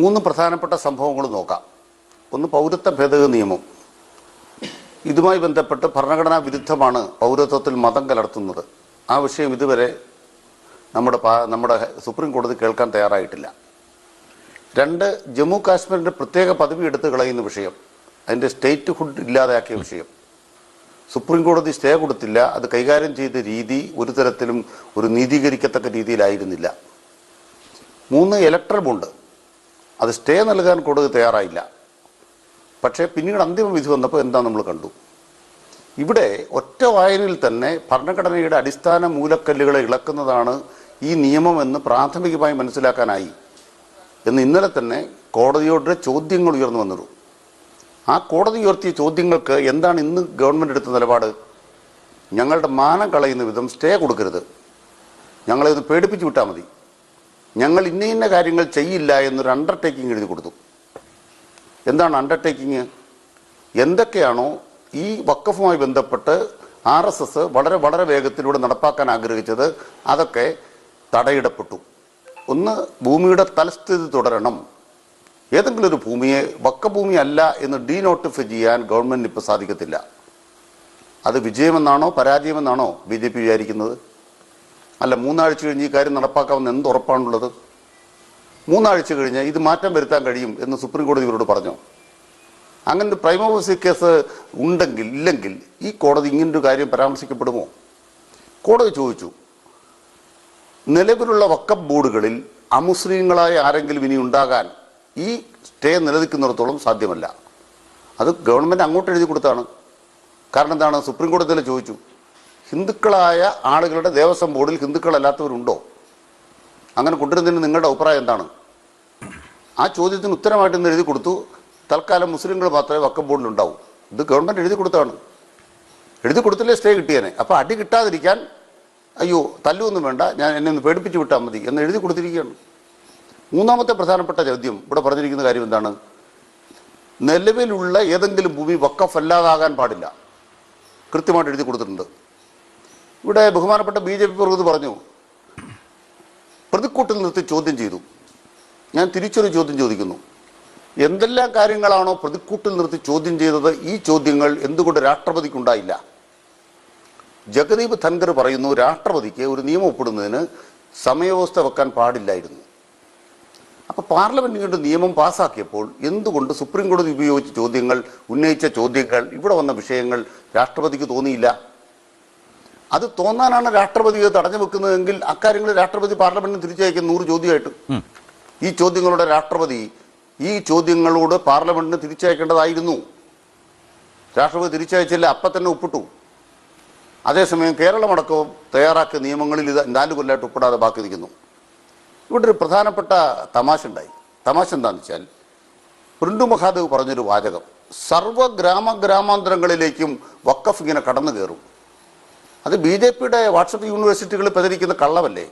മൂന്ന് പ്രധാനപ്പെട്ട സംഭവങ്ങൾ നോക്കാം. ഒന്ന് പൗരത്വ ഭേദഗതി നിയമം. ഇതുമായി ബന്ധപ്പെട്ട് ഭരണഘടനാ വിരുദ്ധമാണ് പൗരത്വത്തിൽ മതം കലർത്തുന്നത്. ആ വിഷയം ഇതുവരെ നമ്മുടെ നമ്മുടെ സുപ്രീം കോടതി കേൾക്കാൻ തയ്യാറായിട്ടില്ല. രണ്ട് ജമ്മു കാശ്മീരിന്റെ പ്രത്യേക പദവി എടുത്തു കളയുന്ന വിഷയം അതിന്റെ സ്റ്റേറ്റ് ഹുഡ് ഇല്ലാതാക്കിയ വിഷയം. സുപ്രീം കോടതി സ്റ്റേ കൊടുത്തില്ല അത് കൈകാര്യം ചെയ്ത രീതി ഒരു തരത്തിലും ഒരു നീതീകരിക്കത്തക്ക രീതിയിലായിരുന്നില്ല. മൂന്ന് ഇലക്ട്രൽ ബോണ്ട് അത് സ്റ്റേ നൽകാൻ കോടതി തയ്യാറായില്ല. പക്ഷേ പിന്നീട് അന്തിമ വിധി വന്നപ്പോൾ എന്താ നമ്മൾ കണ്ടു? ഇവിടെ ഒറ്റ വായനയിൽ തന്നെ ഭരണഘടനയുടെ അടിസ്ഥാന മൂലക്കല്ലുകളെ ഇളക്കുന്നതാണ് ഈ നിയമം എന്ന് പ്രാഥമികമായി മനസ്സിലാക്കാനായി. എന്ന് ഇന്നലെ തന്നെ കോടതിയോടെ ചോദ്യങ്ങൾ ഉയർന്നു വന്നിരുന്നു ആ കോടതി ഉയർത്തിയ ചോദ്യങ്ങൾക്ക് എന്താണ് ഇന്ന് ഗവൺമെന്റ് എടുത്ത നിലപാട്? ഞങ്ങളുടെ മാനം കളയുന്ന വിധം സ്റ്റേ കൊടുക്കരുത്. ഞങ്ങളെ ഇത് പേടിപ്പിച്ചു വിട്ടാൽ മതി. ഞങ്ങൾ ഇന്ന ഇന്ന കാര്യങ്ങൾ ചെയ്യില്ല എന്നൊരു അണ്ടർടേക്കിംഗ് എഴുതി കൊടുത്തു. എന്താണ് അണ്ടർടേക്കിങ് എന്തൊക്കെയാണോ ഈ വക്കഫുമായി ബന്ധപ്പെട്ട് ആർ എസ് എസ് വളരെ വളരെ വേഗത്തിലൂടെ നടപ്പാക്കാൻ ആഗ്രഹിച്ചത് അതൊക്കെ തടയിടപ്പെട്ടു. ഒന്ന് ഭൂമിയുടെ തലസ്ഥിതി തുടരണം. ഏതെങ്കിലും ഒരു ഭൂമിയെ വക്കഭൂമി അല്ല എന്ന് ഡീനോട്ടിഫൈ ചെയ്യാൻ ഗവൺമെന്റിന് ഇപ്പോൾ സാധിക്കത്തില്ല. അത് വിജയമെന്നാണോ പരാജയമെന്നാണോ ബി ജെ പി വിചാരിക്കുന്നത്? അല്ല മൂന്നാഴ്ച കഴിഞ്ഞ് ഈ കാര്യം നടപ്പാക്കാമെന്ന് എന്ത് ഉറപ്പാണുള്ളത് മൂന്നാഴ്ച കഴിഞ്ഞ് ഇത് മാറ്റം വരുത്താൻ കഴിയും എന്ന് സുപ്രീം കോടതി ഇവരോട് പറഞ്ഞു? അങ്ങനെ പ്രൈമോസി കേസ് ഉണ്ടെങ്കിൽ ഇല്ലെങ്കിൽ ഈ കോടതി ഇങ്ങനൊരു കാര്യം പരാമർശിക്കപ്പെടുമോ? കോടതി ചോദിച്ചു നിലവിലുള്ള വക്കപ്പ് ബോർഡുകളിൽ അമുസ്ലിങ്ങളായ ആരെങ്കിലും ഇനി ഉണ്ടാകാൻ ഈ സ്റ്റേ നിലനിൽക്കുന്നിടത്തോളം സാധ്യമല്ല. അത് ഗവൺമെന്റ് അങ്ങോട്ട് എഴുതി കൊടുത്താണ്. കാരണം എന്താണ്? സുപ്രീം കോടതിയിൽ ചോദിച്ചു ഹിന്ദുക്കളായ ആളുകളുടെ ദേവസ്വം ബോർഡിൽ ഹിന്ദുക്കളല്ലാത്തവരുണ്ടോ? അങ്ങനെ കൊണ്ടുവരുന്നതിന് നിങ്ങളുടെ അഭിപ്രായം എന്താണ്? ആ ചോദ്യത്തിന് ഉത്തരമായിട്ട് ഇന്ന് എഴുതി കൊടുത്തു. തൽക്കാലം മുസ്ലിങ്ങൾ മാത്രമേ വക്കം ഉണ്ടാവൂ. ഇത് ഗവൺമെന്റ് എഴുതി കൊടുത്താണ് എഴുതി കൊടുത്തില്ലേ സ്റ്റേ കിട്ടിയേനെ. അപ്പോൾ അടി കിട്ടാതിരിക്കാൻ അയ്യോ തല്ലൊന്നും വേണ്ട ഞാൻ എന്നെ ഒന്ന് പേടിപ്പിച്ച് വിട്ടാൽ മതി എന്ന് എഴുതി കൊടുത്തിരിക്കുകയാണ്. മൂന്നാമത്തെ പ്രധാനപ്പെട്ട ചോദ്യം ഇവിടെ പറഞ്ഞിരിക്കുന്ന കാര്യം എന്താണ്? നിലവിലുള്ള ഏതെങ്കിലും ഭൂമി വക്കഫ് അല്ലാതാകാൻ പാടില്ല. കൃത്യമായിട്ട് എഴുതി കൊടുത്തിട്ടുണ്ട്. ഇവിടെ ബഹുമാനപ്പെട്ട ബി ജെ പി പ്രവൃത്തി പറഞ്ഞു പ്രതിക്കൂട്ടിൽ നിർത്തി ചോദ്യം ചെയ്തു. ഞാൻ തിരിച്ചൊരു ചോദ്യം ചോദിക്കുന്നു. എന്തെല്ലാം കാര്യങ്ങളാണോ പ്രതിക്കൂട്ടിൽ നിർത്തി ചോദ്യം ചെയ്തത്? ഈ ചോദ്യങ്ങൾ എന്തുകൊണ്ട് രാഷ്ട്രപതിക്കുണ്ടായില്ല? ജഗദീപ് ധൻഖർ പറയുന്നു രാഷ്ട്രപതിക്ക് ഒരു നിയമം ഒപ്പിടുന്നതിന് സമയവ്യവസ്ഥ വെക്കാൻ പാടില്ലായിരുന്നു. അപ്പോൾ പാർലമെന്റ് ഇങ്ങോട്ട് നിയമം പാസ്സാക്കിയപ്പോൾ എന്തുകൊണ്ട് സുപ്രീം കോടതി ഉപയോഗിച്ച ചോദ്യങ്ങൾ ഉന്നയിച്ച ചോദ്യങ്ങൾ ഇവിടെ വന്ന വിഷയങ്ങൾ രാഷ്ട്രപതിക്ക് തോന്നിയില്ല? അത് തോന്നാനാണ് രാഷ്ട്രപതി ഇത് തടഞ്ഞു വെക്കുന്നതെങ്കിൽ അക്കാര്യങ്ങൾ രാഷ്ട്രപതി പാർലമെന്റിന് തിരിച്ചയക്കും നൂറ് ചോദ്യമായിട്ട്. ഈ ചോദ്യങ്ങളുടെ രാഷ്ട്രപതി ഈ ചോദ്യങ്ങളോട് പാർലമെന്റിന് തിരിച്ചയക്കേണ്ടതായിരുന്നു. രാഷ്ട്രപതി തിരിച്ചയച്ചില്ല അപ്പൊ തന്നെ ഒപ്പിട്ടു. അതേസമയം കേരളമടക്കവും തയ്യാറാക്കിയ നിയമങ്ങളിൽ ഇത് നാല് കൊല്ലമായിട്ട് ഒപ്പിടാതെ ബാക്കി നിൽക്കുന്നു ഇവിടെ ഒരു പ്രധാനപ്പെട്ട തമാശ ഉണ്ടായി. തമാശ എന്താണെന്ന് വെച്ചാൽ പ്രിൻഡു മഹാദേവ് പറഞ്ഞൊരു വാചകം സർവ ഗ്രാമ ഗ്രാമാന്തരങ്ങളിലേക്കും വക്കഫ് ഇങ്ങനെ കടന്നു കയറും അത് ബി ജെ പിയുടെ വാട്സപ്പ് യൂണിവേഴ്സിറ്റികളിൽ പ്രചരിക്കുന്ന കള്ളമല്ലേ?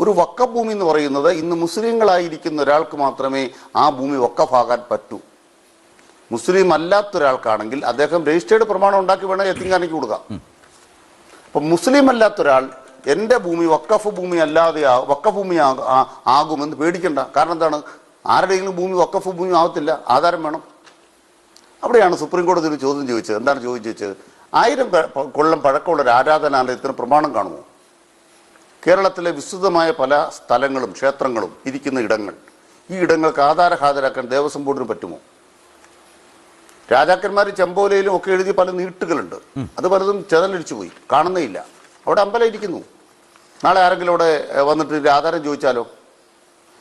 ഒരു വക്കഫ് ഭൂമി എന്ന് പറയുന്നത് ഇന്ന് മുസ്ലിങ്ങളായിരിക്കുന്ന ഒരാൾക്ക് മാത്രമേ ആ ഭൂമി വക്കഫാകാൻ പറ്റൂ. മുസ്ലിം അല്ലാത്ത ഒരാൾക്കാണെങ്കിൽ അദ്ദേഹം രജിസ്റ്റേർഡ് പ്രമാണം ഉണ്ടാക്കി വേണം എത്തിങ്കാനയ്ക്ക് കൊടുക്കാം. അപ്പം മുസ്ലിം അല്ലാത്ത ഒരാൾ എന്റെ ഭൂമി വക്കഫ് ഭൂമി അല്ലാതെ ആ- വക്കഫ് ഭൂമി ആ- ആ- ആകുമെന്ന് പേടിക്കണ്ട. കാരണം എന്താണ്? ആരുടെയെങ്കിലും ഭൂമി വക്കഫ് ഭൂമി ആവത്തില്ല. ആധാരം വേണം. അവിടെയാണ് സുപ്രീം കോടതി ഒരു ചോദ്യം ചോദിച്ചത്. എന്താണ് ചോദിച്ചത്? ആയിരം കൊല്ലം പഴക്കമുള്ള ഒരു ആരാധനാലയത്തിന് പ്രമാണം കാണുമോ? കേരളത്തിലെ വിസ്തൃതമായ പല സ്ഥലങ്ങളും ക്ഷേത്രങ്ങളും ഇരിക്കുന്ന ഇടങ്ങൾ. ഈ ഇടങ്ങൾക്ക് ആധാര ഹാജരാക്കാൻ ദേവസ്വം ബോർഡിന് പറ്റുമോ? രാജാക്കന്മാർ ചെമ്പോലയിലും ഒക്കെ എഴുതിയ പല നീട്ടുകളുണ്ട്. അത് പലതും ചെതലടിച്ചു പോയി. കാണുന്നേയില്ല അവിടെ അമ്പലം ഇരിക്കുന്നു. നാളെ ആരെങ്കിലും അവിടെ വന്നിട്ട് ആധാരം ചോദിച്ചാലോ?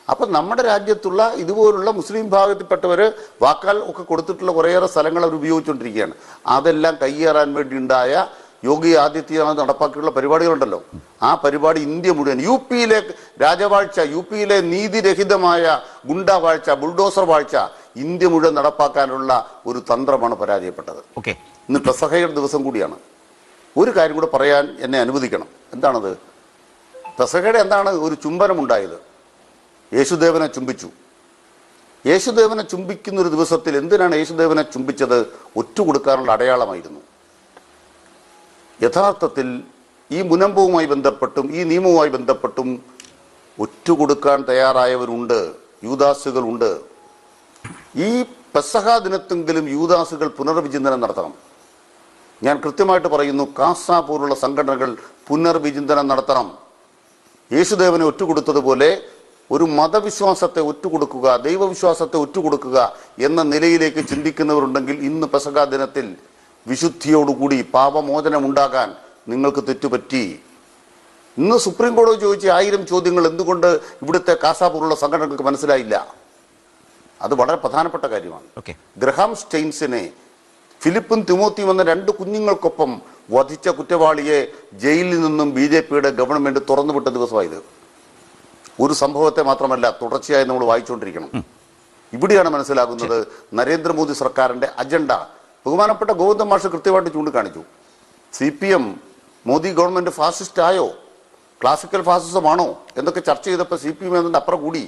അപ്പം നമ്മുടെ രാജ്യത്തുള്ള ഇതുപോലുള്ള മുസ്ലിം വിഭാഗത്തിൽപ്പെട്ടവർ വാക്കാൽ ഒക്കെ കൊടുത്തിട്ടുള്ള കുറേയേറെ സ്ഥലങ്ങൾ അവർ ഉപയോഗിച്ചുകൊണ്ടിരിക്കുകയാണ് അതെല്ലാം കയ്യേറാൻ വേണ്ടി ഉണ്ടായ യോഗി ആദിത്യനാഥ് നടപ്പാക്കിയുള്ള പരിപാടികളുണ്ടല്ലോ. ആ പരിപാടി ഇന്ത്യ മുഴുവൻ യു പിയിലെ രാജവാഴ്ച യു പിയിലെ നീതിരഹിതമായ ഗുണ്ട വാഴ്ച ബുൾഡോസർ വാഴ്ച ഇന്ത്യ മുഴുവൻ നടപ്പാക്കാനുള്ള ഒരു തന്ത്രമാണ് പരാജയപ്പെട്ടത്. ഓക്കെ. ഇന്ന് പെസഹയുടെ ദിവസം കൂടിയാണ്. ഒരു കാര്യം കൂടെ പറയാൻ എന്നെ അനുവദിക്കണം. എന്താണത്? പെസഹയുടെ എന്താണ് ഒരു ചുംബനം ചുംബനമുണ്ടായത്? യേശുദേവനെ ചുംബിച്ചു. യേശുദേവനെ ചുംബിക്കുന്ന ഒരു ദിവസത്തിൽ എന്തിനാണ് യേശുദേവനെ ചുംബിച്ചത്? ഒറ്റുകൊടുക്കാനുള്ള അടയാളമായിരുന്നു. യഥാർത്ഥത്തിൽ ഈ മുനമ്പവുമായി ബന്ധപ്പെട്ടും ഈ നിയമവുമായി ബന്ധപ്പെട്ടും ഒറ്റുകൊടുക്കാൻ തയ്യാറായവരുണ്ട് യൂദാസുകളുണ്ട്. ഈ പെസഹ ദിനത്തെങ്കിലും യൂദാസുകൾ പുനർവിചിന്തനം നടത്തണം. ഞാൻ കൃത്യമായിട്ട് പറയുന്നു കാസ പോലുള്ള സംഘടനകൾ പുനർവിചിന്തനം നടത്തണം. യേശുദേവനെ ഒറ്റുകൊടുത്തതുപോലെ ഒരു മതവിശ്വാസത്തെ ഒറ്റുകൊടുക്കുക ദൈവവിശ്വാസത്തെ ഒറ്റുകൊടുക്കുക എന്ന നിലയിലേക്ക് ചിന്തിക്കുന്നവരുണ്ടെങ്കിൽ ഇന്ന് പെസക ദിനത്തിൽ വിശുദ്ധിയോടുകൂടി പാപമോചനം ഉണ്ടാകാൻ നിങ്ങൾക്ക് തെറ്റുപറ്റി. ഇന്ന് സുപ്രീം കോടതി ചോദിച്ച ആയിരം ചോദ്യങ്ങൾ എന്തുകൊണ്ട് ഇവിടുത്തെ കാസാപൂറുള്ള സംഘടനകൾക്ക് മനസ്സിലായില്ല? അത് വളരെ പ്രധാനപ്പെട്ട കാര്യമാണ്. ഗ്രഹാം സ്റ്റെയിൻസിനെ ഫിലിപ്പും തിമോത്തിയും എന്ന രണ്ട് കുഞ്ഞുങ്ങൾക്കൊപ്പം വധിച്ച കുറ്റവാളിയെ ജയിലിൽ നിന്നും ബി ജെ പിയുടെ ഗവൺമെന്റ് തുറന്നുവിട്ട ദിവസമായത്. ഒരു സംഭവത്തെ മാത്രമല്ല തുടർച്ചയായി നമ്മൾ വായിച്ചുകൊണ്ടിരിക്കണം. ഇവിടെയാണ് മനസ്സിലാകുന്നത് നരേന്ദ്രമോദി സർക്കാരിന്റെ അജണ്ട. ബഹുമാനപ്പെട്ട ഗോവിന്ദ മാഷ് കൃത്യമായിട്ട് ചൂണ്ടിക്കാണിച്ചു. C P M Modi government fascist ആയോ ക്ലാസിക്കൽ ഫാസിസമാണോ? എന്നൊക്കെ ചർച്ച ചെയ്തപ്പോൾ സി പി എം എന്നതിന്റെ അപ്പുറം കൂടി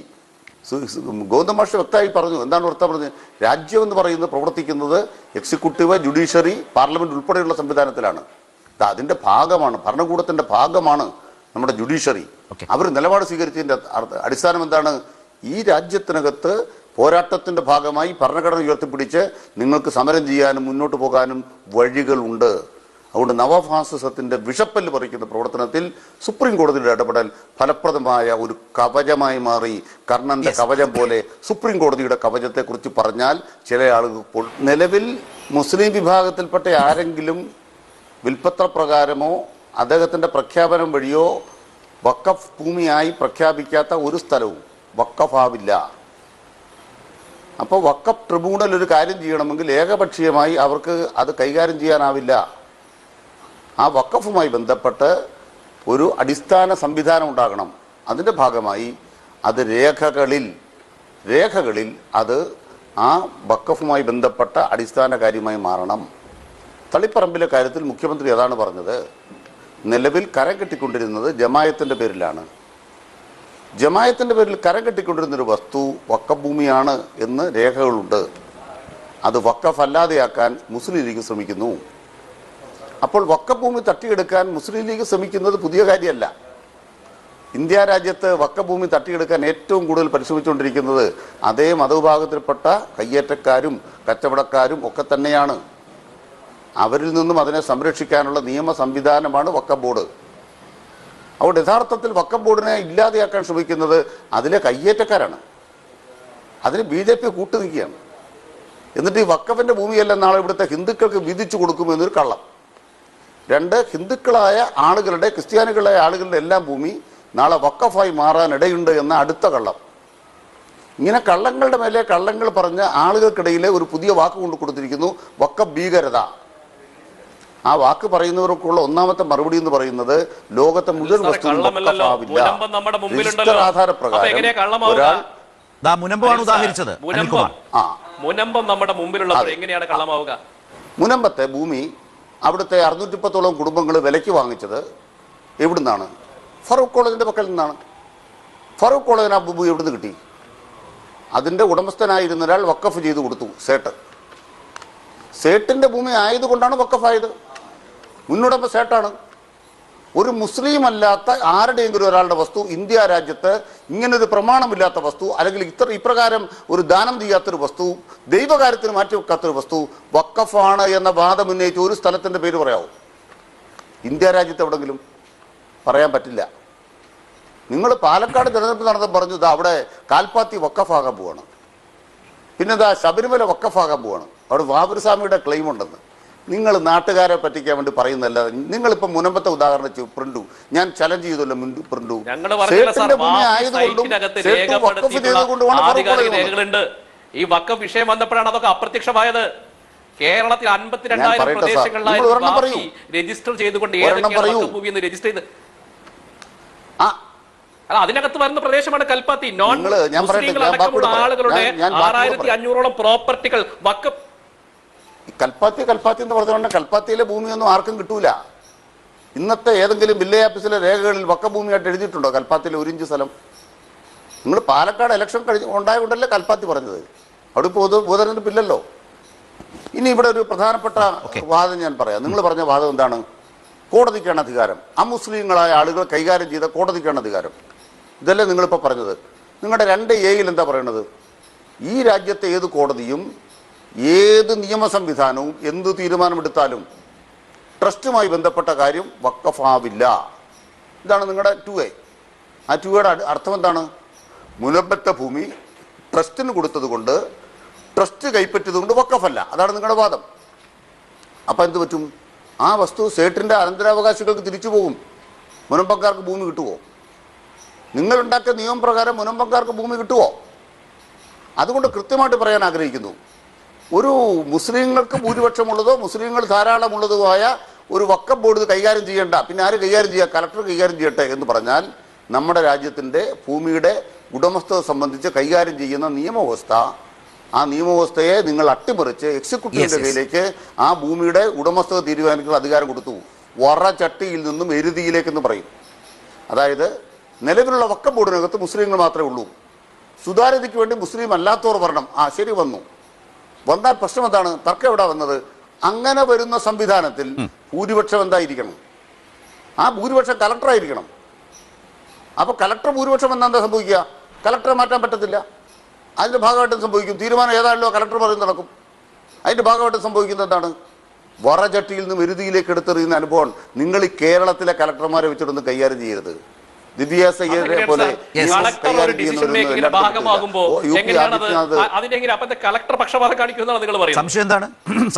ഗോവിന്ദ മാഷ് വ്യക്തമായി പറഞ്ഞു. എന്താണ് വ്യക്തം പറഞ്ഞത്? രാജ്യം എന്ന് പറയുന്നത് പ്രവർത്തിക്കുന്നത് എക്സിക്യൂട്ടീവ് ജുഡീഷ്യറി പാർലമെന്റ് ഉൾപ്പെടെയുള്ള സംവിധാനത്തിലാണ്. അതിന്റെ ഭാഗമാണ് ഭരണകൂടത്തിന്റെ ഭാഗമാണ് നമ്മുടെ ജുഡീഷ്യറി. അവർ നിലപാട് സ്വീകരിച്ചതിന്റെ അടിസ്ഥാനം എന്താണ്? ഈ രാജ്യത്തിനകത്ത് പോരാട്ടത്തിന്റെ ഭാഗമായി ഭരണഘടന ഉയർത്തിപ്പിടിച്ച് നിങ്ങൾക്ക് സമരം ചെയ്യാനും മുന്നോട്ട് പോകാനും വഴികളുണ്ട്. അതുകൊണ്ട് നവഫാസിസത്തിന്റെ വിഷപ്പല്ല് പറിക്കുന്ന പ്രവർത്തനത്തിൽ സുപ്രീം കോടതിയുടെ ഇടപെടൽ ഫലപ്രദമായ ഒരു കവചമായി മാറി. കർണന്റെ. കവചം പോലെ സുപ്രീം കോടതിയുടെ കവചത്തെ കുറിച്ച് പറഞ്ഞാൽ ചില ആളുകൾ നിലവിൽ മുസ്ലിം വിഭാഗത്തിൽപ്പെട്ട ആരെങ്കിലും വിൽപ്പത്ര പ്രകാരമോ അദ്ദേഹത്തിന്റെ പ്രഖ്യാപനം വഴിയോ വക്കഫ് ഭൂമിയായി പ്രഖ്യാപിക്കാത്ത ഒരു സ്ഥലവും വക്കഫാവില്ല അപ്പോൾ വക്കഫ് ട്രിബ്യൂണൽ ഒരു കാര്യം ചെയ്യണമെങ്കിൽ ഏകപക്ഷീയമായി അവർക്ക് അത് കൈകാര്യം ചെയ്യാനാവില്ല. ആ വക്കഫുമായി ബന്ധപ്പെട്ട് ഒരു അടിസ്ഥാന സംവിധാനം ഉണ്ടാകണം. അതിന്റെ ഭാഗമായി അത് രേഖകളിൽ രേഖകളിൽ അത് ആ വക്കഫുമായി ബന്ധപ്പെട്ട അടിസ്ഥാന കാര്യമായി മാറണം. തളിപ്പറമ്പിലെ കാര്യത്തിൽ മുഖ്യമന്ത്രി അതാണ് പറഞ്ഞത്. നിലവിൽ കരം കെട്ടിക്കൊണ്ടിരുന്നത് ജമായത്തിന്റെ പേരിലാണ്. ജമായത്തിന്റെ പേരിൽ കരം കെട്ടിക്കൊണ്ടിരുന്നൊരു വസ്തു വക്കഭൂമിയാണ് എന്ന് രേഖകളുണ്ട്. അത് വക്കഫല്ലാതെയാക്കാൻ മുസ്ലിം ലീഗ് ശ്രമിക്കുന്നു. അപ്പോൾ വക്കഭൂമി തട്ടിയെടുക്കാൻ മുസ്ലിം ലീഗ് ശ്രമിക്കുന്നത് പുതിയ കാര്യമല്ല. ഇന്ത്യ രാജ്യത്ത് വക്കഭൂമി തട്ടിയെടുക്കാൻ ഏറ്റവും കൂടുതൽ പരിശ്രമിച്ചുകൊണ്ടിരിക്കുന്നത് അതേ മതവിഭാഗത്തിൽപ്പെട്ട കയ്യേറ്റക്കാരും കച്ചവടക്കാരും ഒക്കെ തന്നെയാണ്. അവരിൽ നിന്നും അതിനെ സംരക്ഷിക്കാനുള്ള നിയമ സംവിധാനമാണ് വക്കം ബോർഡ്. അതുകൊണ്ട് യഥാർത്ഥത്തിൽ വക്കം ബോർഡിനെ ഇല്ലാതെയാക്കാൻ ശ്രമിക്കുന്നത് അതിലെ കയ്യേറ്റക്കാരാണ്. അതിന് ബി ജെ പി കൂട്ടുനിൽക്കുകയാണ്. എന്നിട്ട് ഈ വക്കഫിന്റെ ഭൂമിയെല്ലാം നാളെ ഇവിടുത്തെ ഹിന്ദുക്കൾക്ക് വിധിച്ചു കൊടുക്കുമെന്നൊരു കള്ളം. രണ്ട് ഹിന്ദുക്കളായ ആളുകളുടെ ക്രിസ്ത്യാനികളായ ആളുകളുടെ എല്ലാം ഭൂമി നാളെ വക്കഫായി മാറാനിടയുണ്ട് എന്ന അടുത്ത കള്ളം. ഇങ്ങനെ കള്ളങ്ങളുടെ മേലെ കള്ളങ്ങൾ പറഞ്ഞ് ആളുകൾക്കിടയിലെ ഒരു പുതിയ വാക്ക് കൊണ്ട് കൊടുത്തിരിക്കുന്നു വക്ക ഭീകരത. ആ വാക്ക് പറയുന്നവർക്കുള്ള ഒന്നാമത്തെ മറുപടി എന്ന് പറയുന്നത് ലോകത്തെ മുഴുവൻ സാറേ, വസ്തുവും കള്ളമല്ലല്ലോ. വക്കഫാവില്ല മുനമ്പം നമ്മുടെ മുമ്പിലുണ്ടല്ലോ. രജിസ്റ്റർ അപ്പൊ ആധാരപ്രകാരം കള്ളമാവുക? ഒരാൾ ദാ മുനമ്പമാണ് ഉദാഹരിച്ചത് മുനമ്പം. നമ്മുടെ എങ്ങനെയാണ് കള്ളമാവുക? മുനമ്പത്തെ ഭൂമി അവിടുത്തെ അറുന്നൂറ്റിപ്പത്തോളം കുടുംബങ്ങൾ വിലയ്ക്ക് വാങ്ങിച്ചത് എവിടുന്നാണ്? ഫറൂഖ് കോളേജിന്റെ പക്കൽ നിന്നാണ്. ഫറൂഖ് കോളേജിന് ആ ഭൂമി എവിടുന്ന് കിട്ടി? അതിന്റെ ഉടമസ്ഥനായിരുന്ന ഒരാൾ വക്കഫ് ചെയ്ത് കൊടുത്തു സേട്ട്. സേട്ടിന്റെ ഭൂമി ആയതുകൊണ്ടാണ് വക്കഫായത് മുന്നുടമ സേട്ടാണ്. ഒരു മുസ്ലിം അല്ലാത്ത ആരുടെയെങ്കിലും ഒരാളുടെ വസ്തു ഇന്ത്യ രാജ്യത്ത് ഇങ്ങനൊരു പ്രമാണമില്ലാത്ത വസ്തു അല്ലെങ്കിൽ ഇത്ര ഇപ്രകാരം ഒരു ദാനം ചെയ്യാത്തൊരു വസ്തു ദൈവകാര്യത്തിന് മാറ്റിവെക്കാത്തൊരു വസ്തു വക്കഫാണ് എന്ന വാദം ഉന്നയിച്ച ഒരു സ്ഥലത്തിന്റെ പേര് പറയാവും. ഇന്ത്യ രാജ്യത്ത് എവിടെങ്കിലും പറയാൻ പറ്റില്ല. നിങ്ങൾ പാലക്കാട് തിരഞ്ഞെടുപ്പ് നടന്നു പറഞ്ഞു "ദാ അവിടെ കാൽപ്പാത്തി വക്കഫാകാൻ പോവാണ്. പിന്നെന്താ ഇതാ ശബരിമല വക്കഫാകാൻ പോവാണ്. അവിടെ വാബുരസ്വാമിയുടെ ക്ലെയിം ഉണ്ടെന്ന്. നിങ്ങൾ നാട്ടുകാരെ പറ്റിക്കാൻ വേണ്ടി പറയുന്നതല്ലാതെ നിങ്ങളിപ്പോൾ മുനമ്പത്തെ ഉദാഹരണം പ്രിന്റു. ഞാൻ ചലഞ്ച് ചെയ്തല്ലോ മുൻ- പ്രിന്റു. ആയതുകൊണ്ടും ഈ വക്ക വിഷയം വന്നപ്പോഴാണ് അതൊക്കെ അപ്രത്യക്ഷമായത്. കേരളത്തിൽ അൻപത്തിരണ്ടായിരം. പ്രദേശങ്ങളിലായി. രജിസ്റ്റർ ചെയ്തുകൊണ്ട് ഏതൊക്കെയാണ് രജിസ്റ്റർ ചെയ്ത് അല്ല അതിനകത്ത് വരുന്ന പ്രദേശമാണ് കൽപ്പാത്തി. നോൺ മുസ്ലിങ്ങൾ അടക്കമുള്ള ആളുകളുടെ ആറായിരത്തി അഞ്ഞൂറോളം പ്രോപ്പർട്ടികൾ വക്കം കൽപ്പാത്തി കൽപ്പാത്തി എന്ന് പറഞ്ഞുകൊണ്ട് കൽപ്പാത്തിയിലെ ഭൂമിയൊന്നും ആർക്കും കിട്ടൂല. ഇന്നത്തെ ഏതെങ്കിലും വില്ലേജ് ഓഫീസിലെ രേഖകളിൽ വക്കഭൂമിയായിട്ട് എഴുതിയിട്ടുണ്ടോ കൽപ്പാത്തിയിലെ ഒരിഞ്ച് സ്ഥലം? നിങ്ങൾ പാലക്കാട് ഇലക്ഷൻ കഴിഞ്ഞ് ഉണ്ടായതുകൊണ്ടല്ലേ കൽപ്പാത്തി പറഞ്ഞത്. അവിടെ ഇപ്പോൾ പൊതു പൊതുതെരഞ്ഞെടുപ്പില്ലല്ലോ ഇനി ഇവിടെ ഒരു പ്രധാനപ്പെട്ട വാദം ഞാൻ പറയാം. നിങ്ങൾ പറഞ്ഞ വാദം എന്താണ്? കോടതിക്കാണ് അധികാരം. അമുസ്ലിങ്ങളായ ആളുകൾ കൈകാര്യം ചെയ്ത കോടതിക്കാണ് അധികാരം. ഇതല്ലേ നിങ്ങളിപ്പോൾ പറഞ്ഞത്. നിങ്ങളുടെ രണ്ട് എയിൽ എന്താ പറയണത്? ഈ രാജ്യത്തെ ഏത് കോടതിയും ഏത് നിയമ സംവിധാനവും എന്ത് തീരുമാനമെടുത്താലും ട്രസ്റ്റുമായി ബന്ധപ്പെട്ട കാര്യം വക്കഫാവില്ല. ഇതാണ് നിങ്ങളുടെ ടു എ ആ ടു എയുടെ അർത്ഥം എന്താണ്? മുനമ്പത്തെ ഭൂമി ട്രസ്റ്റിന് കൊടുത്തതുകൊണ്ട് ട്രസ്റ്റ് കൈപ്പറ്റിയത് കൊണ്ട് വക്കഫല്ല. അതാണ് നിങ്ങളുടെ വാദം. അപ്പം എന്ത് പറ്റും? ആ വസ്തു സേട്ടിന്റെ അനന്തരാവകാശികൾക്ക് തിരിച്ചു പോകും. മുനമ്പക്കാർക്ക് ഭൂമി കിട്ടുമോ നിങ്ങളുണ്ടാക്കിയ നിയമപ്രകാരം മുനമ്പക്കാർക്ക് ഭൂമി കിട്ടുമോ അതുകൊണ്ട് കൃത്യമായിട്ട് പറയാൻ ആഗ്രഹിക്കുന്നു. ഒരു മുസ്ലിങ്ങൾക്ക് ഭൂരിപക്ഷമുള്ളതോ മുസ്ലിങ്ങൾ ധാരാളമുള്ളതുമായ ഒരു വക്കം ബോർഡ് കൈകാര്യം ചെയ്യേണ്ട. പിന്നെ ആര് കൈകാര്യം ചെയ്യുക? കലക്ടർ കൈകാര്യം ചെയ്യട്ടെ എന്ന് പറഞ്ഞാൽ നമ്മുടെ രാജ്യത്തിന്റെ ഭൂമിയുടെ ഉടമസ്ഥത സംബന്ധിച്ച് കൈകാര്യം ചെയ്യുന്ന നിയമവ്യവസ്ഥ ആ നിയമവ്യവസ്ഥയെ നിങ്ങൾ അട്ടിമറിച്ച് എക്സിക്യൂട്ടീവിന്റെ കയ്യിലേക്ക് ആ ഭൂമിയുടെ ഉടമസ്ഥത തീരുമാനിക്കുന്ന അധികാരം കൊടുത്തു. വറചട്ടിയിൽ നിന്നും എരുതിയിലേക്കെന്ന് പറയും. അതായത് നിലവിലുള്ള വക്കം ബോർഡിനകത്ത് മുസ്ലിങ്ങൾ മാത്രമേ ഉള്ളൂ. സുതാര്യതയ്ക്ക് വേണ്ടി മുസ്ലിം അല്ലാത്തവർ വരണം. ആ ശരി വന്നു. വന്നാൽ പ്രശ്നം എന്താണ്? തർക്കം എവിടെ വന്നത്? അങ്ങനെ വരുന്ന സംവിധാനത്തിൽ ഭൂരിപക്ഷം എന്തായിരിക്കണം? ആ ഭൂരിപക്ഷം കലക്ടറായിരിക്കണം. അപ്പൊ കലക്ടർ ഭൂരിപക്ഷം എന്താ സംഭവിക്കുക? കലക്ടറെ മാറ്റാൻ പറ്റത്തില്ല. അതിന്റെ ഭാഗമായിട്ട് സംഭവിക്കും? തീരുമാനം ഏതാണല്ലോ കലക്ടർ പറയുന്നത് നടക്കും. അതിന്റെ ഭാഗമായിട്ട് സംഭവിക്കുന്നത് എന്താണ്? വറചട്ടിയിൽ നിന്ന് വെരുതിയിലേക്ക് എടുത്തെറിയുന്ന അനുഭവം നിങ്ങൾ ഈ കേരളത്തിലെ കലക്ടർമാരെ വെച്ചിട്ടൊന്നും കൈകാര്യം ചെയ്യരുത്. ദിവ്യ പോലെ സംശയം എന്താണ്?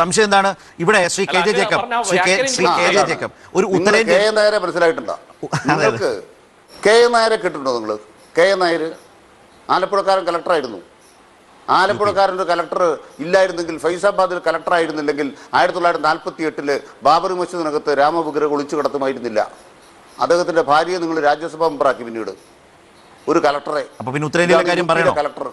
സംശയം എന്താണ്? ഇവിടെ Shri K J Jacob Shri K Shri K J Jacob ഒരു ഉത്തരേന്ത്യൻ നായരെ മനസ്സിലായിട്ടുണ്ടോ. നിങ്ങൾക്ക് കെ എ നായരെ കേട്ടിട്ടുണ്ടോ നിങ്ങൾ? കെ എ നായർ ആലപ്പുഴക്കാരൻ കലക്ടറായിരുന്നു. ആലപ്പുഴക്കാരന്റെ കലക്ടർ ഇല്ലായിരുന്നെങ്കിൽ ഫൈസാബാദിൽ കലക്ടർ ആയിരുന്നില്ലെങ്കിൽ ആയിരത്തി തൊള്ളായിരത്തി നാൽപ്പത്തി എട്ടിൽ ബാബറി മസ്ജിദിനകത്ത് രാമവിഗ്രഹം ഒളിച്ചു കടത്തുമായിരുന്നില്ല. അദ്ദേഹത്തിന്റെ ഭാര്യയെ നിങ്ങൾ രാജ്യസഭാ മെമ്പറാക്കി പിന്നീട്. ഒരു കലക്ടറെ. അപ്പൊ പിന്നെ ഉത്തരേന്ത്യയിലെ കാര്യം പറയണോ? കലക്ടർ.